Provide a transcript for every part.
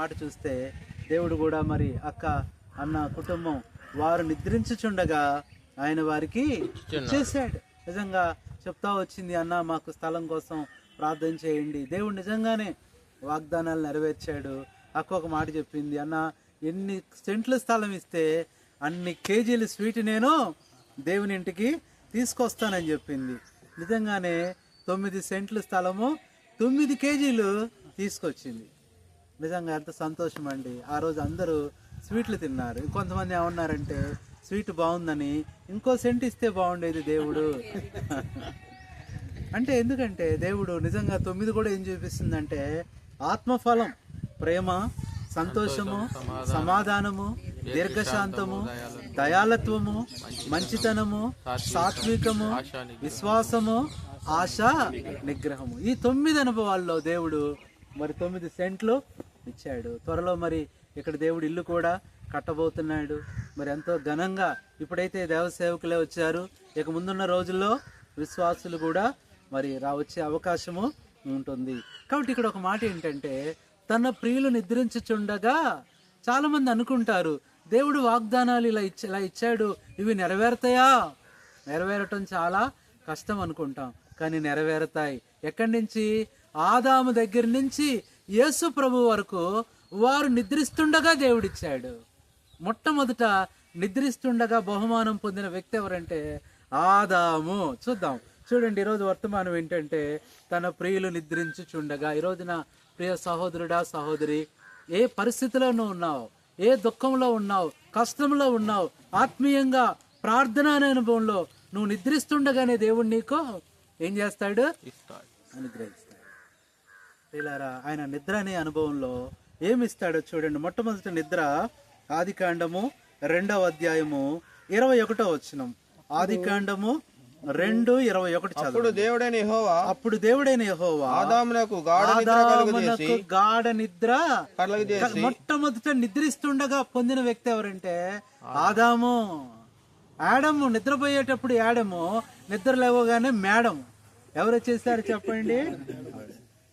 మాట చూస్తే దేవుడు కూడా మరి అక్క అన్న కుటుంబం వారు నిద్రించుచుండగా ఆయన వారికి చేశాడు. నిజంగా చెప్తా వచ్చింది అన్న మాకు స్థలం కోసం ప్రార్థన చేయండి. దేవుడు నిజంగానే వాగ్దానాలు నెరవేర్చాడు. అక్క ఒక మాట చెప్పింది అన్న ఎన్ని సెంట్ల స్థలం ఇస్తే అన్ని కేజీలు స్వీట్ నేను దేవుని ఇంటికి తీసుకొస్తానని చెప్పింది. నిజంగానే తొమ్మిది సెంట్ల స్థలము తొమ్మిది కేజీలు తీసుకొచ్చింది. నిజంగా ఎంత సంతోషం అండి ఆ రోజు అందరూ స్వీట్లు తిన్నారు. కొంతమంది ఏమన్నారంటే స్వీట్ బాగుందని ఇంకో సెంట్ ఇస్తే బాగుండేది దేవుడు. అంటే ఎందుకంటే దేవుడు నిజంగా తొమ్మిది కూడా ఏం చూపిస్తుందంటే ఆత్మఫలం ప్రేమ సంతోషము సమాధానము దీర్ఘశాంతము దయాలత్వము మంచితనము సాత్వికము విశ్వాసము ఆశ నిగ్రహము. ఈ తొమ్మిది అనుభవాల్లో దేవుడు మరి తొమ్మిది సెంట్లు ఇచ్చాడు. త్వరలో మరి ఇక్కడ దేవుడు ఇల్లు కూడా కట్టబోతున్నాడు. మరి ఎంతో ఘనంగా ఇప్పుడైతే దేవ సేవకులే వచ్చారు. ఇక ముందున్న రోజుల్లో విశ్వాసులు కూడా మరి రా వచ్చే అవకాశము ఉంటుంది. కాబట్టి ఇక్కడ ఒక మాట ఏంటంటే తన ప్రియులు నిద్రించుచుండగా చాలామంది అనుకుంటారు దేవుడు వాగ్దానాలు ఇలా ఇచ్చి ఇలా ఇచ్చాడు ఇవి నెరవేరుతాయా? నెరవేరటం చాలా కష్టం అనుకుంటాం. కానీ నెరవేరుతాయి. ఎక్కడి నుంచి? ఆదాము దగ్గర నుంచి యేసు ప్రభు వరకు వారు నిద్రిస్తుండగా దేవుడిచ్చాడు. మొట్టమొదట నిద్రిస్తుండగా బహుమానం పొందిన వ్యక్తి ఎవరంటే ఆదాము. చూద్దాం. చూడండి ఈరోజు వర్తమానం ఏంటంటే తన ప్రియులు నిద్రించుచుండగా ఈరోజు నా ప్రియ సహోదరుడా సహోదరి ఏ పరిస్థితిలో నువ్వు ఉన్నావు? ఏ దుఃఖంలో ఉన్నావు? కష్టంలో ఉన్నావు? ఆత్మీయంగా ప్రార్థన అనే అనుభవంలో నువ్వు నిద్రిస్తుండగానే దేవుడు నీకు ఏం చేస్తాడు? అనుగ్రహిస్తాడు. ప్రియులారా ఆయన నిద్ర అనే అనుభవంలో ఏమి ఇస్తాడో చూడండి. మొట్టమొదటి నిద్ర ఆది కాండము రెండవ అధ్యాయము ఇరవై ఒకటో వచ్చినం ఆది కాండము రెండు ఇరవై ఒకటి అప్పుడు దేవుడైన యెహోవా అప్పుడు దేవుడైన యెహోవా ఆదామునకు గాఢ నిద్ర కలుగజేసి ఆదామునకు గాఢ నిద్ర కలుగజేసి మొట్టమొదట నిద్రిస్తుండగా పొందిన వ్యక్తి ఎవరంటే ఆదాము. ఆడము నిద్రపోయేటప్పుడు ఆడము నిద్ర లేవగానే మేడం ఎవరు వచ్చేసారు చెప్పండి?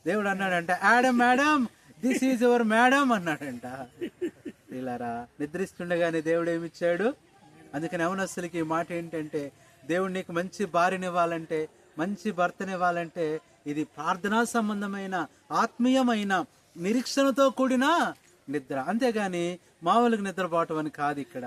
దేవుడు అన్నాడంట Adam madam this is your madam అన్నాడంట. ఇలారా నిద్రిస్తుండగానే దేవుడు ఏమిచ్చాడు? అందుకని యవనస్తులకి మాట ఏంటంటే దేవుడు నీకు మంచి భార్యనివ్వాలంటే మంచి భర్తనివ్వాలంటే ఇది ప్రార్థనా సంబంధమైన ఆత్మీయమైన నిరీక్షణతో కూడిన నిద్ర. అంతేగాని మామూలుగా నిద్రపోవటం అని కాదు ఇక్కడ.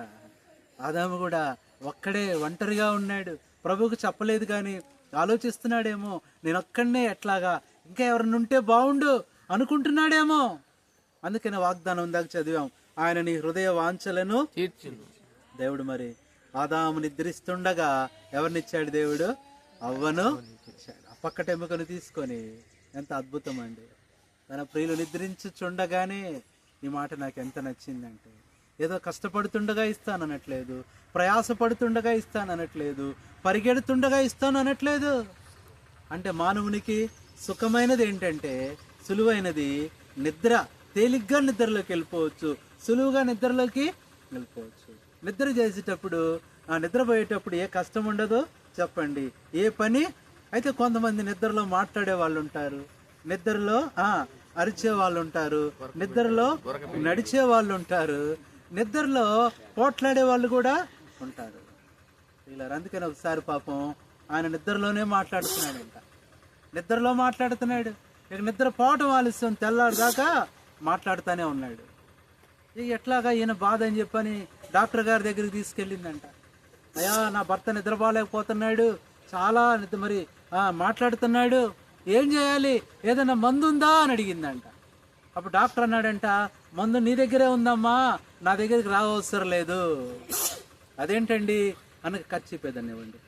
ఆదాము కూడా ఒక్కడే ఒంటరిగా ఉన్నాడు. ప్రభువుకు చెప్పలేదు కానీ ఆలోచిస్తున్నాడేమో నేను ఒక్కడనే ఎట్లాగా ఇంకా ఎవరిని ఉంటే బాగుండు అనుకుంటున్నాడేమో. అందుకని వాగ్దానం ఉందాక చదివాం. ఆయన నీ హృదయ వాంఛలను తీర్చును దేవుడు మరి ఆదాము నిద్రిస్తుండగా ఎవరినిచ్చాడు దేవుడు? అవ్వను. పక్కట ఎముకను తీసుకొని. ఎంత అద్భుతం అండి తన ప్రియులు నిద్రించుచుండగానే ఈ మాట నాకు ఎంత నచ్చిందంటే ఏదో కష్టపడుతుండగా ఇస్తాను అనట్లేదు ప్రయాసపడుతుండగా ఇస్తాను అనట్లేదు పరిగెడుతుండగా ఇస్తాను అనట్లేదు. అంటే మానవునికి సుఖమైనది ఏంటంటే సులువైనది నిద్ర తేలిగ్గా నిద్రలోకి వెళ్ళిపోవచ్చు. సులువుగా నిద్రలోకి వెళ్ళిపోవచ్చు. నిద్ర చేసేటప్పుడు ఆ నిద్రపోయేటప్పుడు ఏ కష్టం ఉండదో చెప్పండి. ఏ పని? అయితే కొంతమంది నిద్రలో మాట్లాడే వాళ్ళు ఉంటారు. నిద్రలో ఆ అరిచే వాళ్ళు ఉంటారు. నిద్రలో నడిచే వాళ్ళు ఉంటారు. నిద్రలో పోట్లాడే వాళ్ళు కూడా ఉంటారు. ఇలా అందుకని ఒకసారి పాపం ఆయన నిద్రలోనే మాట్లాడుతున్నాడంట. నిద్రలో మాట్లాడుతున్నాడు. ఇక నిద్ర పోవటం ఆలస్యం తెల్లారిదాకా మాట్లాడుతూనే ఉన్నాడు. ఇక ఎట్లాగా ఈయన బాధ అని చెప్పని డాక్టర్ గారి దగ్గరికి తీసుకెళ్ళిందంట. అయ్యా నా భర్త నిద్రపోలేకపోతున్నాడు. చాలా నిద్ర మరి మాట్లాడుతున్నాడు. ఏం చేయాలి? ఏదైనా మందు ఉందా అని అడిగిందంట. అప్పుడు డాక్టర్ అన్నాడంట మందు నీ దగ్గరే ఉందమ్మా. నా దగ్గరికి రావసరం లేదు. అదేంటండి? అని ఖర్చు చెప్పేదాన్ని ఇవ్వండి.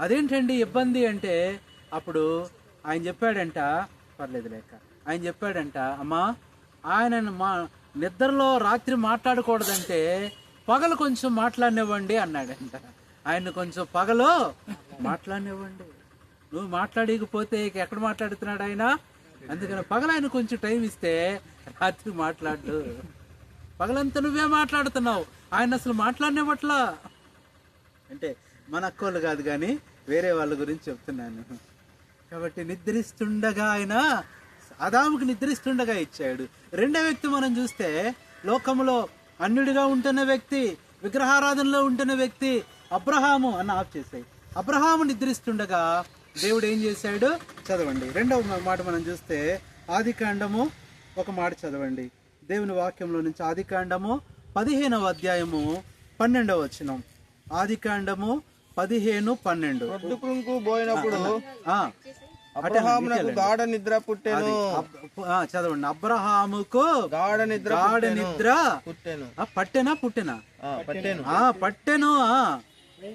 అదేంటండి ఇబ్బంది అంటే అప్పుడు ఆయన చెప్పాడంట పర్లేదు లేక. ఆయన చెప్పాడంట అమ్మా ఆయన మా నిద్రలో రాత్రి మాట్లాడకూడదంటే పగలు కొంచెం మాట్లాడినివ్వండి అన్నాడంట. ఆయన కొంచెం పగలు మాట్లాడినివ్వండి. నువ్వు మాట్లాడకపోతే ఇక ఎక్కడ మాట్లాడుతున్నాడు ఆయన? అందుకని పగలు ఆయన కొంచెం టైం ఇస్తే రాత్రి మాట్లాడు. పగలంతా నువ్వే మాట్లాడుతున్నావు. ఆయన అసలు మాట్లాడినవట్లా అంటే మన అక్కోళ్ళు కాదు కానీ వేరే వాళ్ళ గురించి చెప్తున్నాను. కాబట్టి నిద్రిస్తుండగా ఆయన ఆదాముకు నిద్రిస్తుండగా ఇచ్చాడు. రెండో వ్యక్తి మనం చూస్తే లోకములో అన్యుడిగా ఉంటున్న వ్యక్తి విగ్రహారాధనలో ఉంటున్న వ్యక్తి అబ్రహాము అన్న ఆఫ్ చేసాయి అబ్రహాము నిద్రిస్తుండగా దేవుడు ఏం చేశాడు? చదవండి. రెండవ మాట మనం చూస్తే ఆది కాండము ఒక మాట చదవండి. దేవుని వాక్యంలో నుంచి ఆది కాండము పదిహేనవ అధ్యాయము పన్నెండవ వచనం. ఆది కాండము పదిహేను పన్నెండు. పోయినప్పుడు అబ్రహామునకు గాఢ నిద్ర పుట్టెను. చదవండి. అబ్రహాముకు గాఢ నిద్ర గాఢ. నిద్ర పుట్టెను. ఆ, పట్టెనా పుట్టెనా? పట్టెను. ఆ పట్టెను ఆ.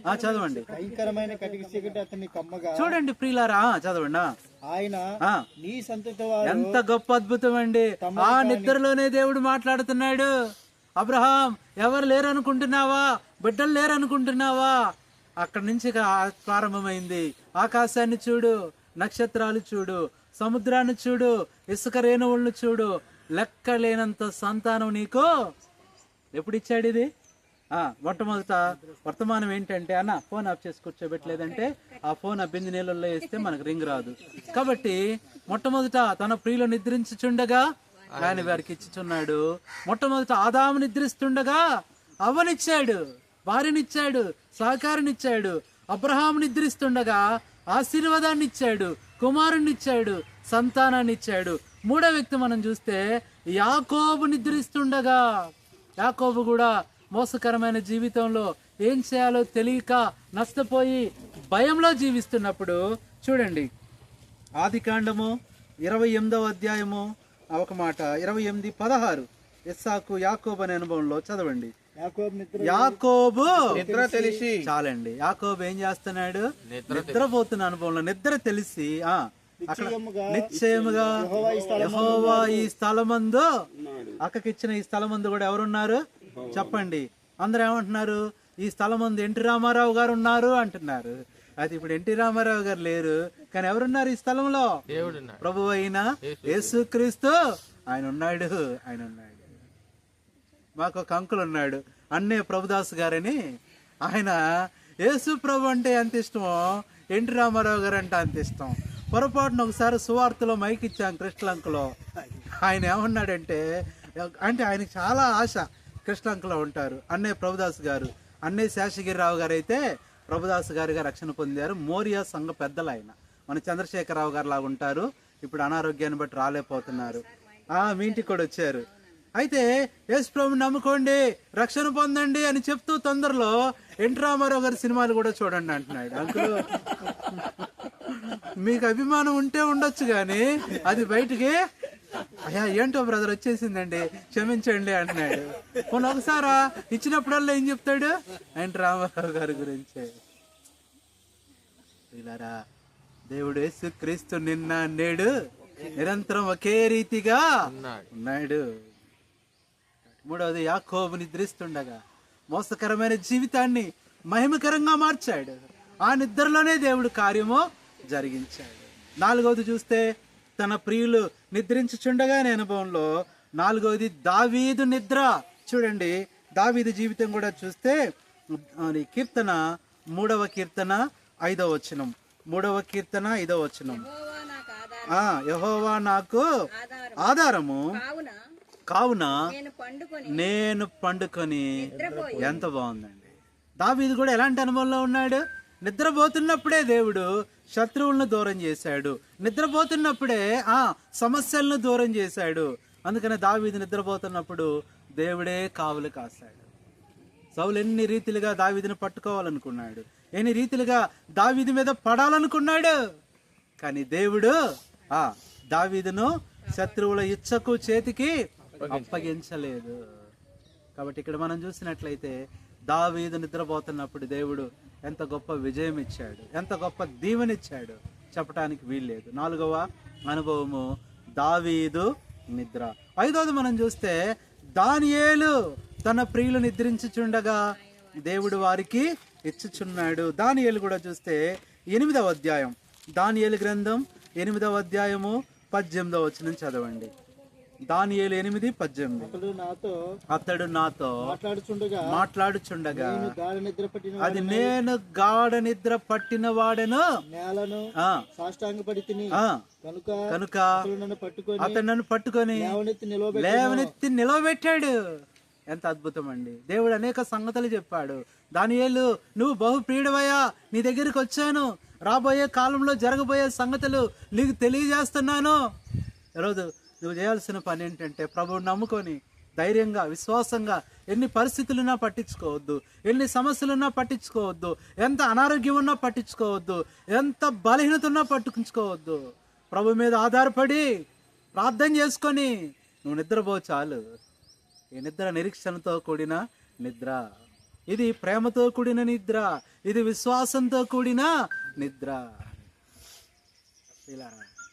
ఆ, చదవండి. భయంకరమైన కటిక చీకటి అతన్ని కమ్మగా చూడండి ప్రియులారా చదవండి. ఆయన నీ సంతతి ఎంత గొప్ప అద్భుతం అండి. ఆ నిద్రలోనే దేవుడు మాట్లాడుతున్నాడు. అబ్రహాం ఎవరు లేరు అనుకుంటున్నావా బిడ్డలు లేరు అనుకుంటున్నావా అక్కడి నుంచి ప్రారంభమైంది. ఆకాశాన్ని చూడు. నక్షత్రాలు చూడు సముద్రాన్ని చూడు ఇసుక రేణువులను చూడు లెక్క లేనంత సంతానం నీకు ఎప్పుడు ఇచ్చాడు ఇది మొట్టమొదట వర్తమానం ఏంటంటే అన్న ఫోన్ ఆఫ్ చేసి కూర్చోబెట్టలేదంటే ఆ ఫోన్ ఆ బింది నీళ్ళల్లో వేస్తే మనకు రింగ్ రాదు. కాబట్టి మొట్టమొదట తన ప్రియులు నిద్రించుచుండగా ఆయన వారికి ఇచ్చుచున్నాడు. మొట్టమొదట ఆదాము నిద్రిస్తుండగా అవ్వనిచ్చాడు భార్యనిచ్చాడు సహకారినిచ్చాడు అబ్రహాం నిద్రిస్తుండగా ఆశీర్వాదాన్ని ఇచ్చాడు కుమారుణ్ణి ఇచ్చాడు సంతానాన్ని ఇచ్చాడు మూడో వ్యక్తి మనం చూస్తే యాకోబు నిద్రిస్తుండగా యాకోబు కూడా మోసకరమైన జీవితంలో ఏం చేయాలో తెలియక నష్టపోయి భయంలో జీవిస్తున్నప్పుడు చూడండి. ఆది కాండము ఇరవై ఎనిమిదవ అధ్యాయము ఒక మాట ఇరవై ఎనిమిది పదహారు. ఇస్సాకు యాకోబు అనే అనుభవంలో చదవండి. యాకోబు నిద్ర యాకోబు. నిద్ర తెలిసి. చాలండి. యాకోబు ఏం చేస్తున్నాడు? నిద్రపోతున్న అనుభవంలో నిద్ర తెలిసి ఆ అక్కడ నిశ్చయముగా యెహోవా ఈ స్థలమందు అక్కకిచ్చిన ఈ స్థలమందు కూడా ఎవరున్నారు? చెప్పండి. అందరూ ఏమంటున్నారు? ఈ స్థలమందు ఎన్టీ రామారావు గారు ఉన్నారు అంటున్నారు. అది ఇప్పుడు ఎన్టీ రామారావు గారు లేరు కానీ ఎవరున్నారు ఈ స్థలంలో? ప్రభు అయిన యేసుక్రీస్తు. ఆయన ఉన్నాడు ఆయన ఉన్నాడు. మాకు ఒక అంకుల్ ఉన్నాడు. అన్నే ప్రభుదాస్ గారని. ఆయన యేసు ప్రభు అంటే ఎంత ఇష్టమో? ఎన్టీ రామారావు గారు అంటే అంత ఇష్టం. పొరపాటున ఒకసారి సువార్తలో మైక్ ఇచ్చాం కృష్ణలంకలో. ఆయన ఏమన్నాడంటే అంటే ఆయనకి చాలా ఆశ కృష్ణలంకలో ఉంటారు. అన్నయ్య ప్రభుదాస్ గారు. అన్నయ్య శేషగిరిరావు గారు అయితే ప్రభుదాస్ గారిగా రక్షణ పొందారు. మోరియా సంఘ పెద్దలు ఆయన మన చంద్రశేఖరరావు గారు లాగా ఉంటారు. ఇప్పుడు అనారోగ్యాన్ని బట్టి రాలేకపోతున్నారు. మీ ఇంటికి కూడా వచ్చారు. అయితే యేసు ప్రభుని నమ్ముకోండి రక్షణ పొందండి అని చెప్తూ తొందరలో ఎన్టీ రామారావు గారి సినిమాలు కూడా చూడండి అంటున్నాడు. అంకుల్ మీకు అభిమానం ఉంటే ఉండొచ్చు కానీ అది బయటికి అయ్యా ఏంటో బ్రదర్ వచ్చేసిందండి క్షమించండి అంటున్నాడు. పోనీ ఒకసారా ఇచ్చినప్పుడల్లా ఏం చెప్తాడు? ఎన్టీ రామారావు గారి గురించే. దేవుడు యేసు క్రీస్తు నిన్న నేడు నిరంతరం ఒకే రీతిగా ఉన్నాడు. మూడవది యాకోబు నిద్రిస్తుండగా మోసకరమైన జీవితాన్ని మహిమకరంగా మార్చాడు. ఆ నిద్రలోనే దేవుడు కార్యము జరిగించాడు. నాలుగవది చూస్తే తన ప్రియులు నిద్రించుచుండగా అనే అనుభవంలో నాలుగవది దావీదు నిద్ర. చూడండి దావీదు జీవితం కూడా చూస్తే కీర్తన మూడవ కీర్తన ఐదవ వచనం. మూడవ కీర్తన ఐదవ వచనం. యెహోవా నాకు ఆధారం ఆ యహోవా నాకు ఆధారం ఆధారము. కావున కావున నేను పండుకొని నేను పండుకొని ఎంత బాగుందండి. దావీదు కూడా ఎలాంటి అనుభవంలో ఉన్నాడు? నిద్రపోతున్నప్పుడే దేవుడు శత్రువులను దూరం చేశాడు. నిద్రపోతున్నప్పుడే ఆ సమస్యలను దూరం చేశాడు. అందుకనే దావీదు నిద్రపోతున్నప్పుడు దేవుడే కావులు కాశాడు. సౌలు ఎన్ని రీతిలుగా దావీదుని పట్టుకోవాలనుకున్నాడు? ఎన్ని రీతిలుగా దావీదు మీద పడాలనుకున్నాడు? కానీ దేవుడు ఆ దావీదును శత్రువుల ఇచ్చకు చేతికి అప్పగించలేదు. కాబట్టి ఇక్కడ మనం చూసినట్లయితే దావీదు నిద్రపోతున్నప్పుడు దేవుడు ఎంత గొప్ప విజయం ఇచ్చాడు ఎంత గొప్ప దీవెనిచ్చాడు చెప్పడానికి వీల్లేదు. నాలుగవ అనుభవము దావీదు నిద్ర. ఐదవది మనం చూస్తే దానియేలు తన ప్రియులు నిద్రించుచుండగా దేవుడు వారికి ఇచ్చుచున్నాడు. దానియేలు కూడా చూస్తే ఎనిమిదవ అధ్యాయం. దానియేలు గ్రంథం ఎనిమిదవ అధ్యాయము పద్దెనిమిదవ వచ్చిన చదవండి. దానియేలు ఎనిమిది పద్దెనిమిది. అతడు నాతో అతడు నాతో మాట్లాడుచుండగా మాట్లాడుచుండగా నేను గాఢ నిద్ర పట్టిన అది నేను గాఢ నిద్ర పట్టిన వాడను నేలను సాష్టాంగపడి తిని కనుక నన్ను పట్టుకొని అతడు నన్ను పట్టుకొని లేవనెత్తి నిలవబెట్టి లేవనెత్తి నిలవబెట్టాడు. ఎంత అద్భుతం అండి దేవుడు అనేక సంగతులు చెప్పాడు. దానియేలు నువ్వు బహు ప్రియుడవయ్యా. నీ దగ్గరికి వచ్చాను. రాబోయే కాలంలో జరగబోయే సంగతులు నీకు తెలియజేస్తున్నాను. ఈరోజు నువ్వు చేయాల్సిన పని ఏంటంటే ప్రభువు నమ్ముకొని ధైర్యంగా విశ్వాసంగా ఎన్ని పరిస్థితులున్నా పట్టించుకోవద్దు ఎన్ని సమస్యలున్నా పట్టించుకోవద్దు ఎంత అనారోగ్యం ఉన్నా పట్టించుకోవద్దు ఎంత బలహీనత ఉన్నా పట్టించుకోవద్దు. ప్రభు మీద ఆధారపడి ప్రార్థన చేసుకొని నువ్వు నిద్రపో చాలు. ఈ నిద్ర నిరీక్షణతో కూడిన నిద్ర. ఇది ప్రేమతో కూడిన నిద్ర. ఇది విశ్వాసంతో కూడిన నిద్ర. ఇలా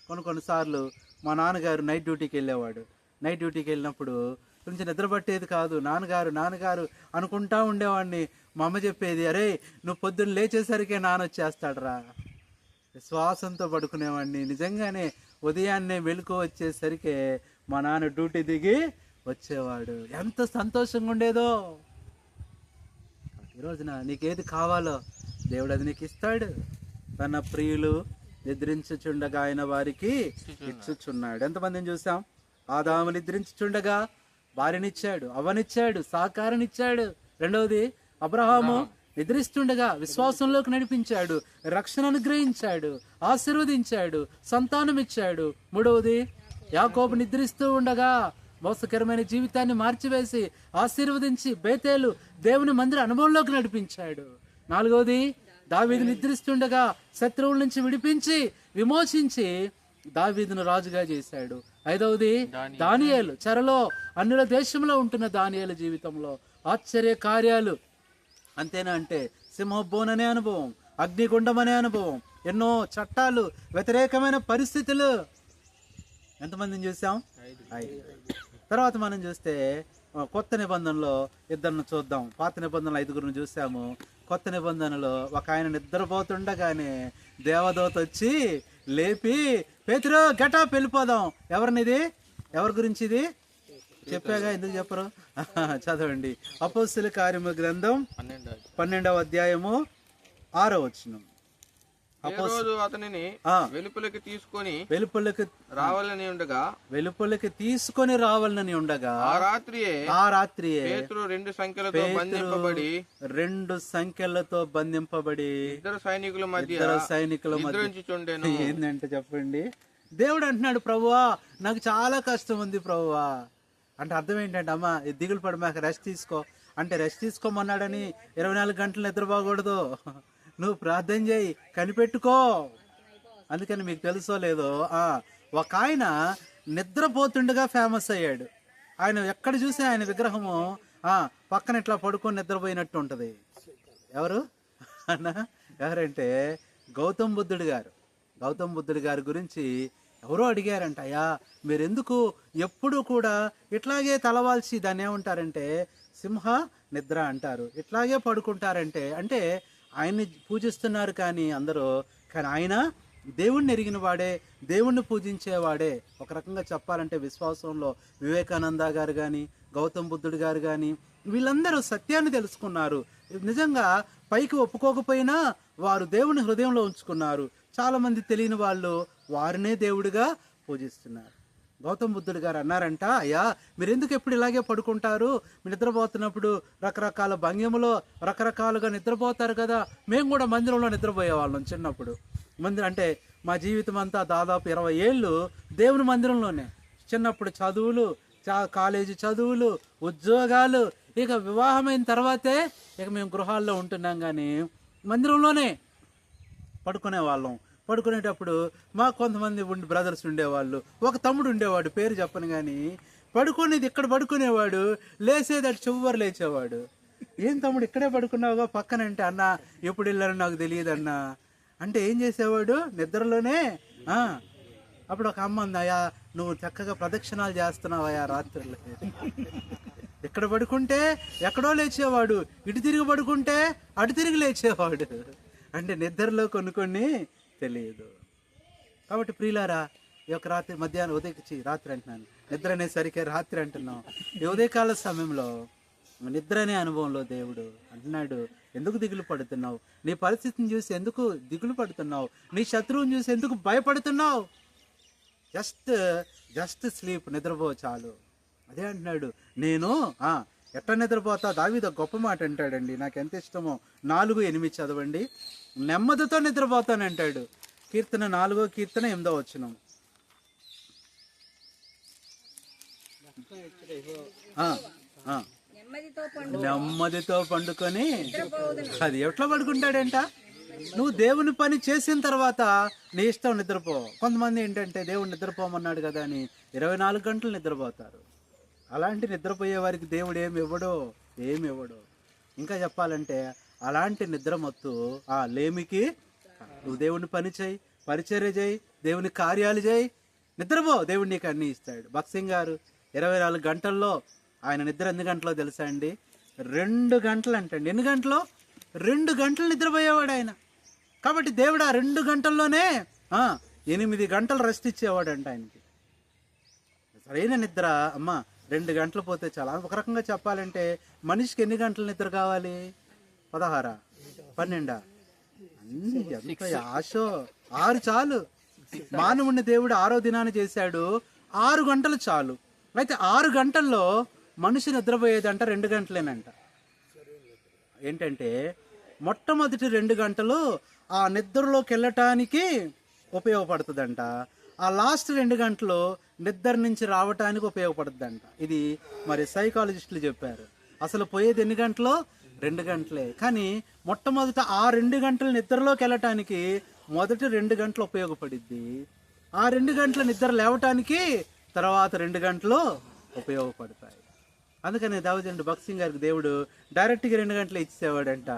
కొన్ని కొన్నిసార్లు మా నాన్నగారు నైట్ డ్యూటీకి వెళ్ళేవాడు. నైట్ డ్యూటీకి వెళ్ళినప్పుడు కొంచెం నిద్ర పట్టేది కాదు నాన్నగారు నాన్నగారు అనుకుంటా ఉండేవాడిని. మా అమ్మ చెప్పేది అరే నువ్వు పొద్దున్న లేచేసరికే నాన్న వచ్చేస్తాడురా. విశ్వాసంతో పడుకునేవాడిని. నిజంగానే ఉదయాన్నే వెలుకు వచ్చేసరికి మా నాన్న డ్యూటీ దిగి వచ్చేవాడు. ఎంత సంతోషంగా ఉండేదో. ఈ రోజున నీకేది కావాలో దేవుడు అది నీకు ఇస్తాడు తన ప్రియులు నిద్రించుచుండగా ఆయన వారికి ఇచ్చుచున్నాడు. ఎంతమందిని చూసాం? ఆదాము నిద్రించుచుండగా భార్యనిచ్చాడు అవనిచ్చాడు సాకారనిచ్చాడు. రెండవది అబ్రహాము నిద్రిస్తుండగా విశ్వాసంలోకి నడిపించాడు రక్షణ అనుగ్రహించాడు ఆశీర్వదించాడు సంతానం ఇచ్చాడు మూడవది యాకోబు నిద్రిస్తూ ఉండగా మోసకరమైన జీవితాన్ని మార్చివేసి ఆశీర్వదించి బేతేలు దేవుని మందిర అనుభవంలోకి నడిపించాడు. నాలుగవది దావీదు నిద్రిస్తుండగా శత్రువుల నుంచి విడిపించి విమోచించి దావీదును రాజుగా చేశాడు. ఐదవది దానియేలు. చెరలో అన్యుల దేశంలో ఉంటున్న దానియేలు జీవితంలో ఆశ్చర్య కార్యాలు. అంతేనా అంటే సింహబోన్ అనే అనుభవం అగ్నిగుండం అనే అనుభవం ఎన్నో చట్టాలు వ్యతిరేకమైన పరిస్థితులు. ఎంతమందిని చూసాం? తర్వాత మనం చూస్తే కొత్త నిబంధనలో ఇద్దరిని చూద్దాం. పాత నిబంధనలు ఐదుగురిని చూసాము. కొత్త నిబంధనలో ఒక ఆయన నిద్రపోతుండగానే దేవదూత వచ్చి లేపి పేతురు గెటప్ వెళ్ళిపోదాం. ఎవరినిది? ఎవరి గురించి ఇది చెప్పాగా ఎందుకు చెప్పరు? చదవండి. అపోస్తుల కార్యము గ్రంథం పన్నెండు పన్నెండవ అధ్యాయము ఆరో వచనం. ఏ రోజు అతనిని. వెలుపలికి తీసుకొని వెలుపలికి రావాలని ఉండగా? వెలుపలికి తీసుకొని రావాలని ఉండగా? ఆ రాత్రియే ఆ రాత్రియే పేతురు రెండు సంఖ్యలతో బంధింపబడి రెండు సంఖ్యలతో బంధింపబడి ఇద్దరు సైనికుల మధ్య ఇద్దరు సైనికుల మధ్య ఏంటంటే చెప్పండి? దేవుడు అంటున్నాడు ప్రభువా నాకు చాలా కష్టం ఉంది ప్రభువా. అంటే అర్థం ఏంటంటే అమ్మా దిగులు పడి మాకు రెస్ట్ తీసుకో. అంటే రెస్ట్ తీసుకోమన్నాడని ఇరవై నాలుగు గంటలు నిద్రపోకూడదు. నువ్వు ప్రార్థన చేయి కనిపెట్టుకో. అందుకని మీకు తెలుసో లేదో ఒక ఆయన నిద్రపోతుండగా ఫేమస్ అయ్యాడు. ఆయన ఎక్కడ చూసి ఆయన విగ్రహము పక్కన ఇట్లా పడుకొని నిద్రపోయినట్టు ఉంటుంది. ఎవరు? అన్న ఎవరంటే గౌతమ్ బుద్ధుడు గారు. గౌతమ్ బుద్ధుడి గారి గురించి ఎవరో అడిగారంట అయ్యా మీరెందుకు ఎప్పుడు కూడా ఇట్లాగే తలవాల్చి దాన్ని ఏమంటారంటే సింహ నిద్ర అంటారు. ఇట్లాగే పడుకుంటారంటే అంటే ఆయన్ని పూజిస్తున్నారు కానీ అందరూ కానీ ఆయన దేవుణ్ణి ఎరిగిన వాడే దేవుణ్ణి పూజించేవాడే. ఒక రకంగా చెప్పాలంటే విశ్వాసంలో వివేకానంద గారు కానీ గౌతమ్ బుద్ధుడు గారు కానీ వీళ్ళందరూ సత్యాన్ని తెలుసుకున్నారు. నిజంగా పైకి ఒప్పుకోకపోయినా వారు దేవుని హృదయంలో ఉంచుకున్నారు. చాలామంది తెలియని వాళ్ళు వారినే దేవుడిగా పూజిస్తున్నారు. గౌతమ్ బుద్ధుడు గారు అన్నారంట అయ్యా మీరు ఎందుకు ఎప్పుడు ఇలాగే పడుకుంటారు? నిద్రపోతున్నప్పుడు రకరకాల భంగిమలో రకరకాలుగా నిద్రపోతారు కదా. మేము కూడా మందిరంలో నిద్రపోయేవాళ్ళం చిన్నప్పుడు. మందిరం అంటే మా జీవితం అంతా దాదాపు ఇరవై ఏళ్ళు దేవుని మందిరంలోనే. చిన్నప్పుడు చదువులు చా- కాలేజీ చదువులు ఉద్యోగాలు ఇక వివాహమైన తర్వాతే ఇక మేము గృహాల్లో ఉంటున్నాం కానీ మందిరంలోనే పడుకునే వాళ్ళం పడుకునేటప్పుడు మా కొంతమంది ఉండి బ్రదర్స్ ఉండేవాళ్ళు ఒక తమ్ముడు ఉండేవాడు పేరు చెప్పను కానీ పడుకునేది ఇక్కడ పడుకునేవాడు లేసేది అటు చివరి లేచేవాడు. ఏం తమ్ముడు ఇక్కడే పడుకున్నావుగా? పక్కనంటే అన్న ఎప్పుడు వెళ్ళారో నాకు తెలియదు అన్న. అంటే ఏం చేసేవాడు? నిద్రలోనే అప్పుడు ఒక అమ్మ అంది అయ్యా నువ్వు చక్కగా ప్రదక్షిణాలు చేస్తున్నావయ్యా రాత్రులు. ఇక్కడ పడుకుంటే ఎక్కడో లేచేవాడు. ఇటు తిరిగి పడుకుంటే అటు తిరిగి లేచేవాడు. అంటే నిద్రలో కొన్ని కొన్ని తెలియదు కాబట్టి ప్రియులారా ఈ యొక్క రాత్రి మధ్యాహ్నం ఉదయించి రాత్రి అంటున్నాను. నిద్ర అనేసరికి రాత్రి అంటున్నాం. ఈ ఉదయకాల సమయంలో నిద్ర అనే అనుభవంలో దేవుడు అంటున్నాడు. ఎందుకు దిగులు పడుతున్నావు? నీ పరిస్థితిని చూసి ఎందుకు దిగులు పడుతున్నావు? నీ శత్రువుని చూసి ఎందుకు భయపడుతున్నావు? జస్ట్ జస్ట్ స్లీప్ నిద్రపో చాలు. అదే అంటున్నాడు. నేను ఎట్ట నిద్రపోతా? దావిద గొప్ప మాట అంటాడండి. నాకు ఎంత ఇష్టమో. నాలుగు ఎనిమిది చదవండి. నెమ్మదితో నిద్రపోతానంటాడు. కీర్తన నాలుగో కీర్తన ఎనిమిదో వచ్చిన నెమ్మదితో నెమ్మదితో పండుకొని అది ఎట్లా పడుకుంటాడంట? నువ్వు దేవుని పని చేసిన తర్వాత నీ ఇష్టం నిద్రపో. కొంతమంది ఏంటంటే దేవుడు నిద్రపోమన్నాడు కదా అని ఇరవై నాలుగు గంటలు నిద్రపోతారు. అలాంటి నిద్రపోయే వారికి దేవుడు ఏమి ఇవ్వడు? ఏమి ఇవ్వడు? ఇంకా చెప్పాలంటే అలాంటి నిద్ర మత్తు ఆ లేమికి నువ్వు దేవుని పని చేయి పరిచర్య చేయి దేవుని కార్యాలు చేయి. నిద్రపో దేవుడు నీకు అన్నీ ఇస్తాడు. భక్సింగ్ గారు ఇరవై నాలుగు గంటల్లో ఆయన నిద్ర ఎన్ని గంటలో తెలుసా అండి? రెండు గంటలు అంటండి ఎన్ని గంటలు? రెండు గంటలు నిద్రపోయేవాడు ఆయన. కాబట్టి దేవుడు ఆ రెండు గంటల్లోనే ఎనిమిది గంటలు రెస్ట్ ఇచ్చేవాడంట ఆయనకి. సరైన నిద్ర అమ్మ రెండు గంటలు పోతే చాలా. ఒక రకంగా చెప్పాలంటే మనిషికి ఎన్ని గంటలు నిద్ర కావాలి? పదహారా? పన్నెండా? అన్ని ఎంత ఆశో ఆరు చాలు. మానవుని దేవుడు ఆరో దినాన్ని చేశాడు. ఆరు గంటలు చాలు. అయితే ఆరు గంటల్లో మనిషి నిద్రపోయేదంట రెండు గంటలేనంట. ఏంటంటే మొట్టమొదటి రెండు గంటలు ఆ నిద్రలోకి వెళ్ళటానికి ఉపయోగపడుతుందంట. ఆ లాస్ట్ రెండు గంటలు నిద్ర నుంచి రావటానికి ఉపయోగపడుతుందంట. ఇది మరి సైకాలజిస్టులు చెప్పారు. అసలు పోయేది ఎన్ని గంటలు? రెండు గంటలే. కానీ మొట్టమొదట ఆ రెండు గంటల నిద్రలోకి వెళ్ళటానికి మొదటి రెండు గంటలు ఉపయోగపడిద్ది. ఆ రెండు గంటల నిద్ర లేవటానికి తర్వాత రెండు గంటలు ఉపయోగపడతాయి. అందుకని దావజండి భక్సింగ్ గారికి దేవుడు డైరెక్ట్గా రెండు గంటలు ఇచ్చేవాడంట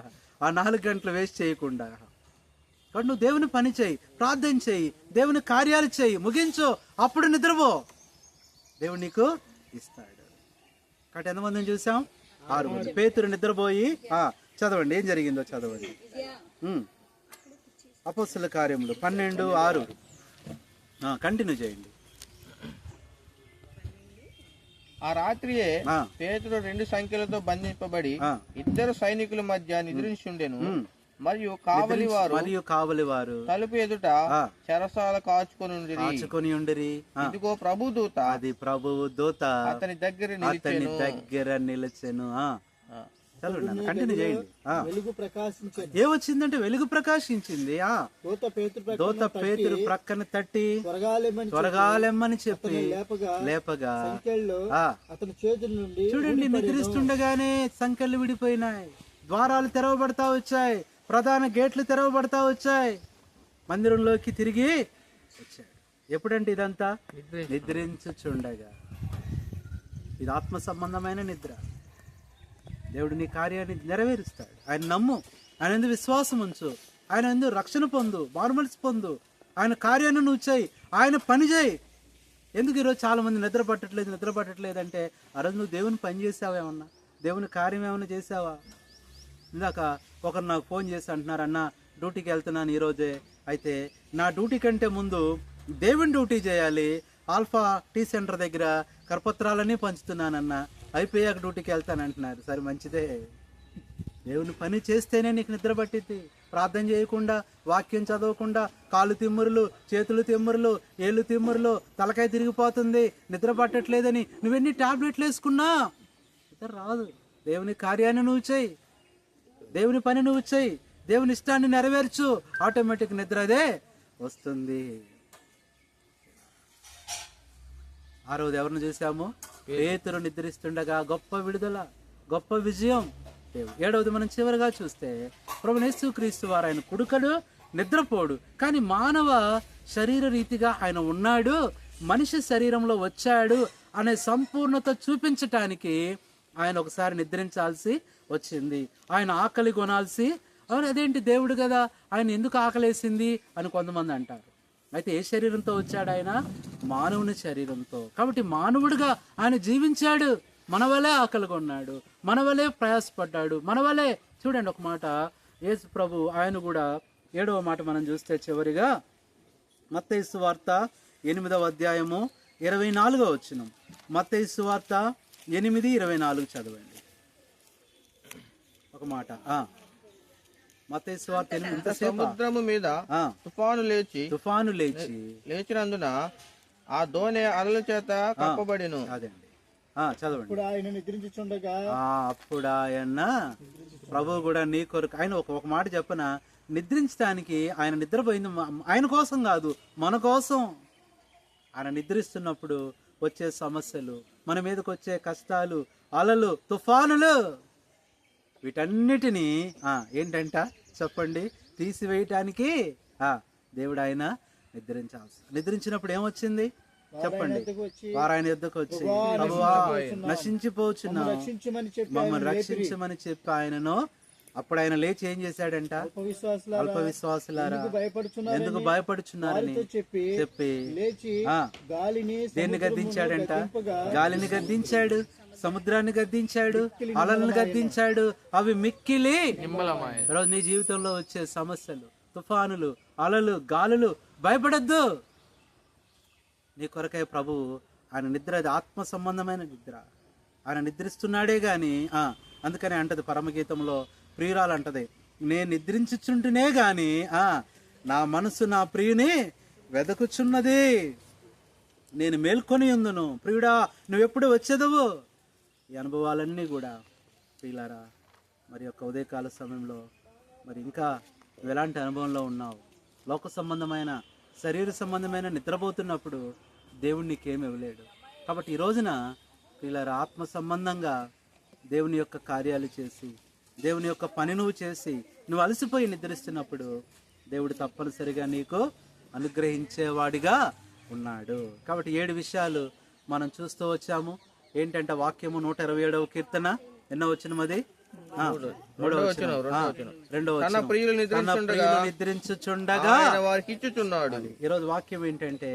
ఆ నాలుగు గంటలు వేస్ట్ చేయకుండా. కాబట్టి నువ్వు దేవుని పని చేయి ప్రార్థన చేయి దేవుని కార్యాలు చేయి ముగించు అప్పుడు నిద్రపో. దేవుడు నీకు ఇస్తాడు. కాబట్టి ఎంతమందిని చూసాం? ఆరు మంది. పేతురు నిద్రపోయి ఆ, చదవండి ఏం జరిగిందో చదవండి. అపోస్తుల కార్యములు పన్నెండు ఆరు. కంటిన్యూ చేయండి. ఆ రాత్రియే పేతుడు రెండు సంఖ్యలతో బంధింపబడి. ఇద్దరు సైనికుల మధ్య నిద్రించుండెను. మరియు కావలి వారు మరియు కావలి వారు తలుపు ఎదుట. చెరసాల కాచుకొని కాచుకొని ఉండిరి. ఇదిగో ప్రభు దూత. అది ప్రభువు దూత. అతని దగ్గర అతని నిలిచెను. దగ్గర నిలిచెను కంటిన్యూ చేయండి. వెలుగు ప్రకాశించను ఏమొచ్చిందంటే వెలుగు ప్రకాశించింది? ఆ. దూత పేతురు ప్రక్కన దూత పేతురు ప్రక్కన తట్టి త్వరగా లేమని త్వరగా లెమ్మని చెప్పి లేపగా లేపగా సంఖ్యల్లో ఆ. అతని చేతుల నుండి చూడండి నిద్రిస్తుండగానే సంఖ్యలు విడిపోయినాయి. ద్వారాలు తెరవబడతా వచ్చాయి. ప్రధాన గేట్లు తెరవబడతా వచ్చాయి. మందిరంలోకి తిరిగి వచ్చాడు. ఎప్పుడంటే ఇదంతా? నిద్రించుచుండగా. ఇది ఆత్మ సంబంధమైన నిద్ర. దేవుడు నీ కార్యాన్ని నెరవేరుస్తాడు. ఆయన నమ్ము. ఆయన ఎందు విశ్వాసం ఉంచు. ఆయన ఎందు రక్షణ పొందు. మార్మల్స్ పొందు. ఆయన కార్యాన్ని నువ్వు చేయి. ఆయన పని చేయి. ఎందుకు ఈరోజు చాలా మంది నిద్ర పట్టట్లేదు నిద్ర పట్టట్లేదు అంటే ఆ రోజు నువ్వు దేవుని పని చేసావా ఏమన్నా? దేవుని కార్యం ఏమన్నా చేసావా? ఇందాక ఒకరు నాకు ఫోన్ చేసి అంటున్నారు అన్న డ్యూటీకి వెళ్తున్నాను ఈరోజే అయితే నా డ్యూటీ కంటే ముందు దేవుని డ్యూటీ చేయాలి. ఆల్ఫా టీ సెంటర్ దగ్గర కరపత్రాలన్నీ పంచుతున్నానన్న. అయిపోయాక డ్యూటీకి వెళ్తాను అంటున్నారు. సరే మంచిదే. దేవుని పని చేస్తేనే నీకు నిద్ర పట్టిద్ది. ప్రార్థన చేయకుండా వాక్యం చదవకుండా కాళ్ళు తిమ్మురులు చేతులు తిమ్మురులు ఏళ్ళు తిమ్మురులు తలకాయ తిరిగిపోతుంది. నిద్ర పట్టట్లేదని నువ్వెన్ని టాబ్లెట్లు వేసుకున్నా? నిద్ర రాదు. దేవుని కార్యాన్ని నువ్వు చేయి. దేవుని పని నువ్వు చేయి దేవుని ఇష్టాన్ని నెరవేర్చు. ఆటోమేటిక్ నిద్ర అదే వస్తుంది. ఆ రోజు ఎవరిని చూసాము? పేతురు. నిద్రిస్తుండగా గొప్ప విడుదల గొప్ప విజయం. ఏడవది మనం చివరిగా చూస్తే ప్రభు క్రీస్తు వారు ఆయన కుడుకడు నిద్రపోడు. కానీ మానవ శరీర రీతిగా ఆయన ఉన్నాడు. మనిషి శరీరంలో వచ్చాడు అనే సంపూర్ణత చూపించటానికి ఆయన ఒకసారి నిద్రించాల్సి వచ్చింది. ఆయన ఆకలి కొనాల్సి అవును అదేంటి దేవుడు కదా ఆయన ఎందుకు ఆకలేసింది? అని కొంతమంది అంటారు. అయితే ఏ శరీరంతో వచ్చాడు ఆయన? మానవుని శరీరంతో. కాబట్టి మానవుడిగా ఆయన జీవించాడు. మన వలే ఆకలి కొన్నాడు. మన వలే ప్రయాసపడ్డాడు. మన వలే చూడండి ఒక మాట. యేసు ప్రభు ఆయన కూడా ఏడవ మాట మనం చూస్తే చివరిగా మత్తయిసు వార్త ఎనిమిదవ అధ్యాయము ఇరవై నాలుగో వచ్చిన మత్తయి వార్త ఎనిమిది ఇరవై నాలుగు చదవండి. ఒక మాట. సముద్రము మీద. తుఫాను లేచి తుఫాను లేచి లేచినందున ఆ దోణి అలల చేత కప్పబడిను. అదండి చదవండి. ఇప్పుడు ఆయన నిద్రించుచుండగా ఆ, అప్పుడు ఆయన ప్రభు కూడా నీ కొరకు ఆయన ఒక ఒక మాట చెప్పన నిద్రించడానికి ఆయన నిద్రపోయింది ఆయన కోసం కాదు మన కోసం. ఆయన నిద్రిస్తున్నప్పుడు వచ్చే సమస్యలు మన మీదకి వచ్చే కష్టాలు అలలు తుఫానులు. వీటన్నిటినీ ఆ, ఏంటంట? చెప్పండి. తీసివేయటానికి ఆ, దేవుడు ఆయన నిద్రించాల్సి నిద్రించినప్పుడు ఏమొచ్చింది? చెప్పండి. ఎద్దకు వచ్చి వారు ఆయన యుద్ధకు వచ్చి నశించిపోచున్నాం మమ్మల్ని రక్షించమని చెప్పి ఆయనను అప్పుడు ఆయన లేచి ఏం చేశాడంట? అల్ప విశ్వాసులారా ఎందుకు భయపడుచున్నారని ఎందుకు భయపడుచున్నారని వారితో చెప్పి చెప్పి లేచి ఆ గాలిని దేన్ని గద్దించాడంట? గాలిని గద్దించాడు. సముద్రాన్ని గద్దించాడు అలలను గద్దించాడు. అవి మిక్కిలి ఈరోజు నీ జీవితంలో వచ్చే సమస్యలు తుఫానులు అలలు గాలులు భయపడద్దు. నీ కొరకై ప్రభువు ఆయన నిద్ర అది ఆత్మ సంబంధమైన నిద్ర. ఆయన నిద్రిస్తున్నాడే గాని ఆ, అందుకని అంటది పరమగీతంలో ప్రియురాలు అంటది నేను నిద్రించుచుంటేనే గాని ఆ, నా మనసు నా ప్రియుని వెదకుచున్నది. నేను మేల్కొని ఉందును. ప్రియుడా నువ్వెప్పుడు వచ్చేదవు? ఈ అనుభవాలన్నీ కూడా ప్రియులారా మరి యొక్క ఉదయకాల సమయంలో మరి ఇంకా నువ్వు ఎలాంటి అనుభవంలో ఉన్నావు? లోక సంబంధమైన శరీర సంబంధమైన నిద్రపోతున్నప్పుడు దేవుడు నీకేమి ఇవ్వలేడు. కాబట్టి ఈ రోజున ప్రియులారా ఆత్మ సంబంధంగా దేవుని యొక్క కార్యాలు చేసి దేవుని యొక్క పని నువ్వు చేసి నువ్వు అలసిపోయి నిద్రిస్తున్నప్పుడు దేవుడు తప్పనిసరిగా నీకు అనుగ్రహించేవాడిగా ఉన్నాడు. కాబట్టి ఏడు విషయాలు మనం చూస్తూ వచ్చాము. ఏంటంటే వాక్యము నూట ఇరవై ఏడవ కీర్తన? ఎన్నో వచ్చిన అది? నిద్రించుచుండగా ఆయన వారికి ఇచ్చుచున్నాడు. ఈరోజు వాక్యం ఏంటంటే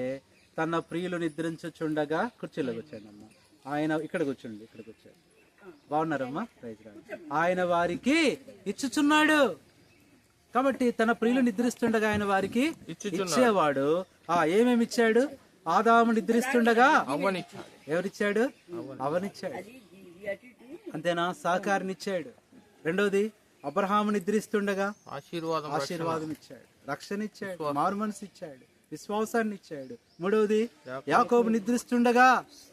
తన ప్రియులు నిద్రించుచుండగా కుర్చీలో కూర్చోండి ఆయన ఇక్కడ కూర్చోండి ఇక్కడ కూర్చోండి. బాగున్నారమ్మా ఆయన వారికి ఇచ్చుచున్నాడు. కాబట్టి తన ప్రియులు నిద్రిస్తుండగా ఆయన వారికి ఇచ్చేవాడు. ఆ ఏమేమి ఇచ్చాడు? ఆదాము నిద్రిస్తుండగా ఎవరిచ్చాడు? అవనిచ్చాడు. అంతేనా? సహకారినిచ్చాడు రెండోది అబ్రహాము నిద్రిస్తుండగా ఆశీర్వాదం ఆశీర్వాదం ఇచ్చాడు రక్షణ ఇచ్చాడు మారు మనసు ఇచ్చాడు విశ్వాసాన్ని ఇచ్చాడు మూడవది యాకోబు నిద్రిస్తుండగా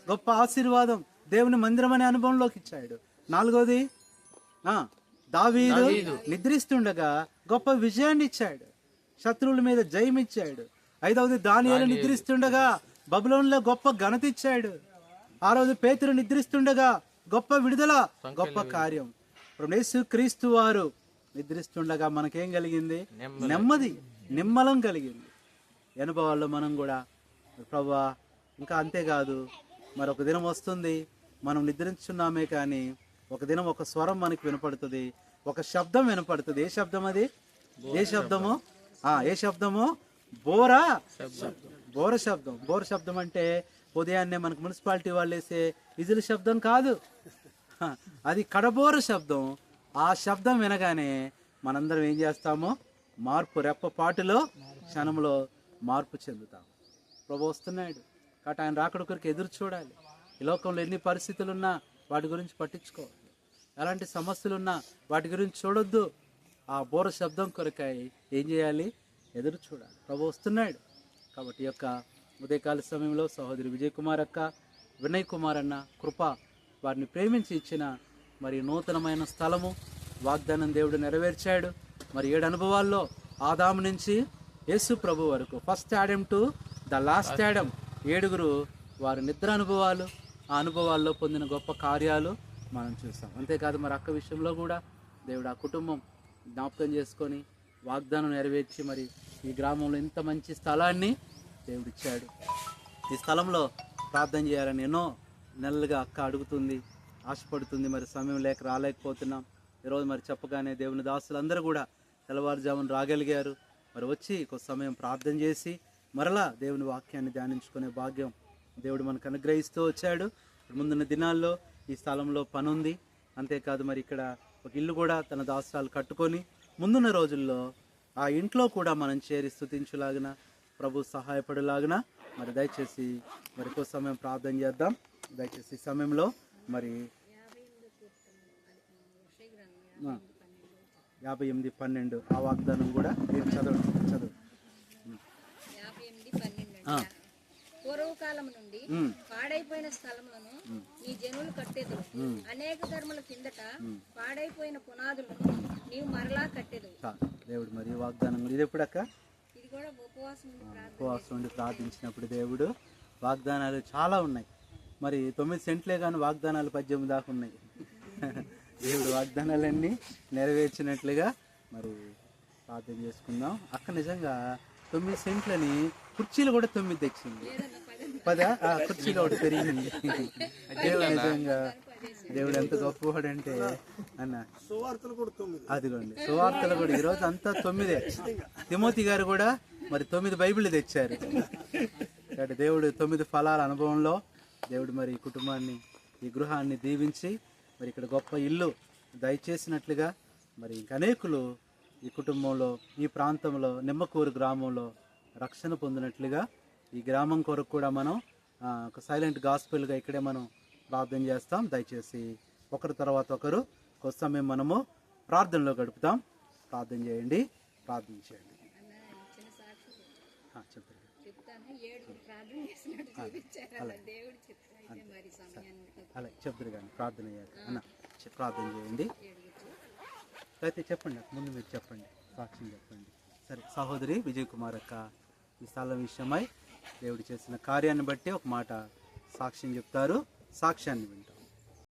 గొప్ప ఆశీర్వాదం దేవుని మందిరం అనే అనుభవంలోకి ఇచ్చాడు నాలుగవది ఆ దావీదు నిద్రిస్తుండగా గొప్ప విజయాన్ని ఇచ్చాడు శత్రువుల మీద జయం ఇచ్చాడు ఐదవది దానియేలు నిద్రిస్తుండగా బబులోన్లో గొప్ప ఘనత ఇచ్చాడు. ఆరవది పేతురు నిద్రిస్తుండగా గొప్ప విడుదల గొప్ప కార్యం. ఇప్పుడు క్రీస్తు వారు నిద్రిస్తుండగా మనకేం కలిగింది? నెమ్మది. నిమ్మలం కలిగింది. అనుభవాల్లో మనం కూడా ప్రభా ఇంకా అంతేకాదు మరి ఒక దినం వస్తుంది. మనం నిద్రించున్నామే కానీ ఒక దినం ఒక స్వరం మనకి వినపడుతుంది. ఒక శబ్దం వినపడుతుంది. ఏ శబ్దం అది? ఏ శబ్దము? ఆ ఏ శబ్దము? బోరా? బోర శబ్దం. బోర శబ్దం అంటే ఉదయాన్నే మనకు మున్సిపాలిటీ వాళ్ళు వేసే ఇజుల శబ్దం కాదు. అది కడబోర శబ్దం. ఆ శబ్దం వినగానే మనందరం ఏం చేస్తామో? మార్పు రెప్పపాటులో క్షణంలో మార్పు చెందుతాం. ప్రభు వస్తున్నాడు. కాబట్టి ఆయన రాకడ కొరకు ఎదురు చూడాలి. ఈ లోకంలో ఎన్ని పరిస్థితులు ఉన్నా వాటి గురించి పట్టించుకోవాలి ఎలాంటి సమస్యలు ఉన్నా వాటి గురించి చూడొద్దు. ఆ బోర శబ్దం కొరకై ఏం చేయాలి? ఎదురు చూడాలి. ప్రభు వస్తున్నాడు. కాబట్టి యొక్క ఉదయకాల సమయంలో సహోదరి విజయ్ కుమార్ అక్క వినయ్ కుమార్ అన్న కృప వారిని ప్రేమించి ఇచ్చిన మరి నూతనమైన స్థలము వాగ్దానం దేవుడు నెరవేర్చాడు. మరి ఏడు అనుభవాల్లో ఆదాము నుంచి యేసు ప్రభు వరకు first Adam to the last Adam ఏడుగురు వారి నిద్ర అనుభవాలు ఆ అనుభవాల్లో పొందిన గొప్ప కార్యాలు మనం చూస్తాం. అంతేకాదు మరి అక్క విషయంలో కూడా దేవుడు ఆ కుటుంబం జ్ఞాపకం చేసుకొని వాగ్దానం నెరవేర్చి మరి ఈ గ్రామంలో ఇంత మంచి స్థలాన్ని దేవుడిచ్చాడు. ఈ స్థలంలో ప్రార్థన చేయాలని ఎన్నో నెలలుగా అక్క అడుగుతుంది ఆశపడుతుంది. మరి సమయం లేక రాలేకపోతున్నాం. ఈరోజు మరి చెప్పగానే దేవుని దాసులందరూ కూడా తెల్లవారుజామున రాగలిగారు. మరి వచ్చి కొంత సమయం ప్రార్థన చేసి మరలా దేవుని వాక్యాన్ని ధ్యానించుకునే భాగ్యం దేవుడు మనకు అనుగ్రహిస్తూ వచ్చాడు. ముందున్న దినాల్లో ఈ స్థలంలో పనుంది. అంతేకాదు మరి ఇక్కడ ఒక ఇల్లు కూడా తన దాసరాలు కట్టుకొని ముందున్న రోజుల్లో ఆ ఇంట్లో కూడా మనం చేరి స్థుతించులాగిన ప్రభు సహాయపడేలాగిన మరి దయచేసి మరి ఎక్కువ సమయం ప్రార్థన చేద్దాం. దయచేసి సమయంలో మరి యాభై ఎనిమిది పన్నెండు ఆ వాగ్దానం కూడా మీరు చదవండి చదువు యాభై ఎనిమిది పన్నెండు అండి పూర్వకాలం నుండి పాడైపోయిన స్థలములను నీ జనులు కట్టెదు అనేక ధర్మల కిందట పాడైపోయిన పునాదులను నీవు మరలా కట్టెదు. దేవుడు మరి వాగ్దానం ఇది ఎప్పుడక్క? ఇది కూడా ఉపవాసం ఉండి ప్రార్థించినప్పుడు దేవుడు వాగ్దానాలు చాలా ఉన్నాయి. మరి తొమ్మిది సెంట్లే కానీ వాగ్దానాలు పద్దెనిమిది దాకా ఉన్నాయి. దేవుడు వాగ్దానాలన్నీ నెరవేర్చినట్లుగా మరి ప్రార్థన చేసుకుందాం. అక్క నిజంగా తొమ్మిది సెంట్లని కుర్చీలు కూడా తొమ్మిది తెచ్చింది. పద. ఆ, కుర్చీలో ఒకటి పెరిగింది దేవుడు నిజంగా దేవుడు ఎంత గొప్పవాడంటే అన్న. అదిగోండి. సువార్తలు కూడా ఈరోజు అంతా తొమ్మిదే. తిమోతి గారు కూడా మరి తొమ్మిది బైబిల్ తెచ్చారు. కాబట్టి దేవుడు తొమ్మిది ఫలాల అనుభవంలో దేవుడు మరి ఈ కుటుంబాన్ని ఈ గృహాన్ని దీవించి మరి ఇక్కడ గొప్ప ఇల్లు దయచేసినట్లుగా మరి ఇంక అనేకులు ఈ కుటుంబంలో ఈ ప్రాంతంలో నిమ్మకూరు గ్రామంలో రక్షణ పొందినట్లుగా ఈ గ్రామం కొరకు కూడా మనం ఒక సైలెంట్ గాస్పెల్గా ఇక్కడే మనం ప్రార్థన చేస్తాం. దయచేసి ఒకరి తర్వాత ఒకరు కొంత సమయం మనము ప్రార్థనలో గడుపుతాం. ప్రార్థన చేయండి. ప్రార్థన చేయండి. అలా. చెప్తారు కానీ ప్రార్థన అయ్యాక అన్న ప్రార్థన చేయండి. అయితే చెప్పండి. ముందు మీరు చెప్పండి. సాక్ష్యం చెప్పండి. సరే. సహోదరి విజయ్ కుమార్ అక్క ఈ స్థలం విషయమై దేవుడు చేసిన కార్యాన్ని బట్టి ఒక మాట సాక్ష్యం చెప్తారు. సాక్ష్యాన్ని వింటారు